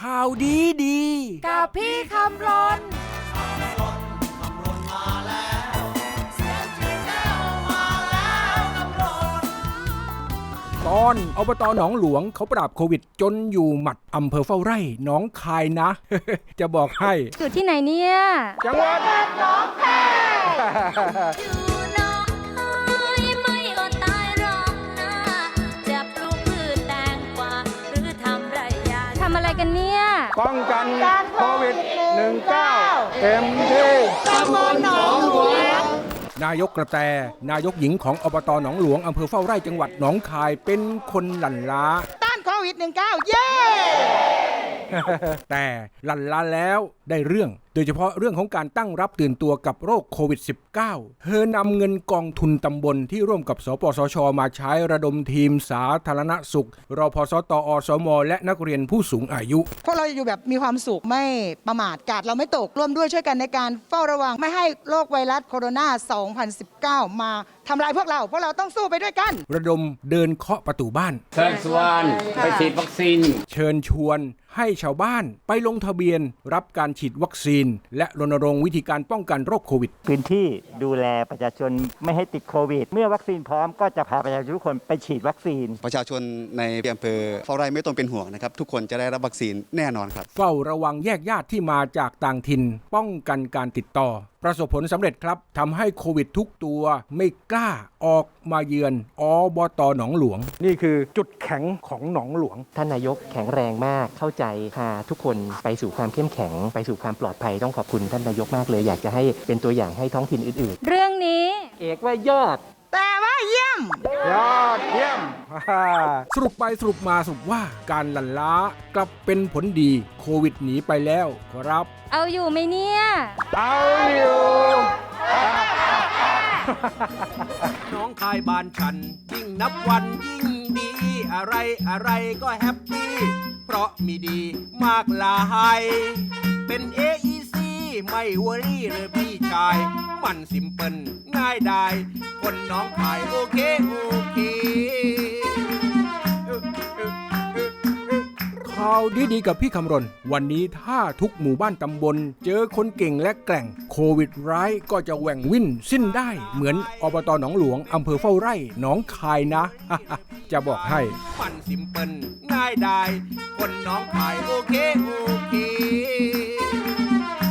ข่าวดีดี กับพี่คำรนตอนอบตหนองหลวงเขาปราบโควิด จนอยู่หมัดอำเภอเฝ้าไร่หน้องคายนะ จะบอกให้ อยู่ที่ไหนเนี่ย จังหวัดอยู่หน้องคาย กันเนี่ย ป้องกันโควิด 19 เต็มที่นายกกระแต นายกหญิงของอบตหนองหลวงอำเภอเฝ้าไร่จังหวัดหนองคายเป็นคนหลั่นล้า ต้านโควิด -19 เย้ แต่หลันลาแล้วได้เรื่อง โดยเฉพาะเรื่องของการตั้งรับตื่นตัวกับโรคโควิด -19 เธอนำเงินกองทุนตำบลที่ร่วมกับสปสช มาใช้ระดมทีมสาธารณสุขรพสตอสม และนักเรียนผู้สูงอายุ พวกเราอยู่แบบมีความสุขไม่ประมาทกาดเราไม่ตกร่วมด้วยช่วยกันในการเฝ้าระวังไม่ให้โรคไวรัสโคโรนา 2019 มาทำลายพวกเรา พวกเราต้องสู้ไปด้วยกัน ระดมเดินเคาะประตูบ้าน เชิญชวนไปฉีดวัคซีน เชิญชวน ให้ชาวบ้านไปลงทะเบียนรับการฉีดวัคซีน และรณรงค์วิธีการป้องกันโรคโควิด พื้นที่ดูแลประชาชนไม่ให้ติดโควิด เมื่อวัคซีนพร้อมก็จะพาประชาชนทุกคนไปฉีดวัคซีน ประชาชนในอำเภอเฝ้าไร่ไม่ต้องเป็นห่วงนะครับ ทุกคนจะได้รับวัคซีนแน่นอนครับ เฝ้าระวังแยกญาติที่มาจากต่างถิ่นป้องกันการติดต่อ ประสบผลสำเร็จครับทำให้โควิดทุกตัวไม่กล้าออกมาเยือนอบตหนองหลวง นี่คือจุดแข็งของหนองหลวง ท่านนายกแข็งแรงมากเข้าใจพาทุกคนไปสู่ความเข้มแข็ง ไปสู่ความปลอดภัยต้องขอบคุณท่านนายกมากเลย อยากจะให้เป็นตัวอย่างให้ท้องถิ่นอื่นเรื่องนี้ๆเอกว่ายอด แต่ว่าเยี่ยม ยอดเยี่ยม สรุปไปสรุปมาสรุปว่าการหลั่นล้ากลับเป็นผลดีโควิดหนีไปแล้วครับ เอาอยู่ไหมเนี่ย เอาอยู่น้องคายบานฉัน ยิ่งนับวันยิ่งดี อะไรอะไรก็แฮปปี้ เพราะมีดีมากหลายเป็น AEC ไม่วอรี่เลยพี่ชาย มันสิมเปิลง่ายได้ คนน้องคายโอเค โอเค ข่าวดีๆกับพี่คำรณ วันนี้ถ้าทุกหมู่บ้านตำบล เจอคนเก่งและแกร่งโควิดร้ายก็จะแหว่งวิ่นสิ้นได้เหมือนอบตหนองหลวงอำเภอเฝ้าไร่หนองคายนะ จะบอกให้ ปันสิมเปิลง่ายได้คนน้องคายโอเคโอเค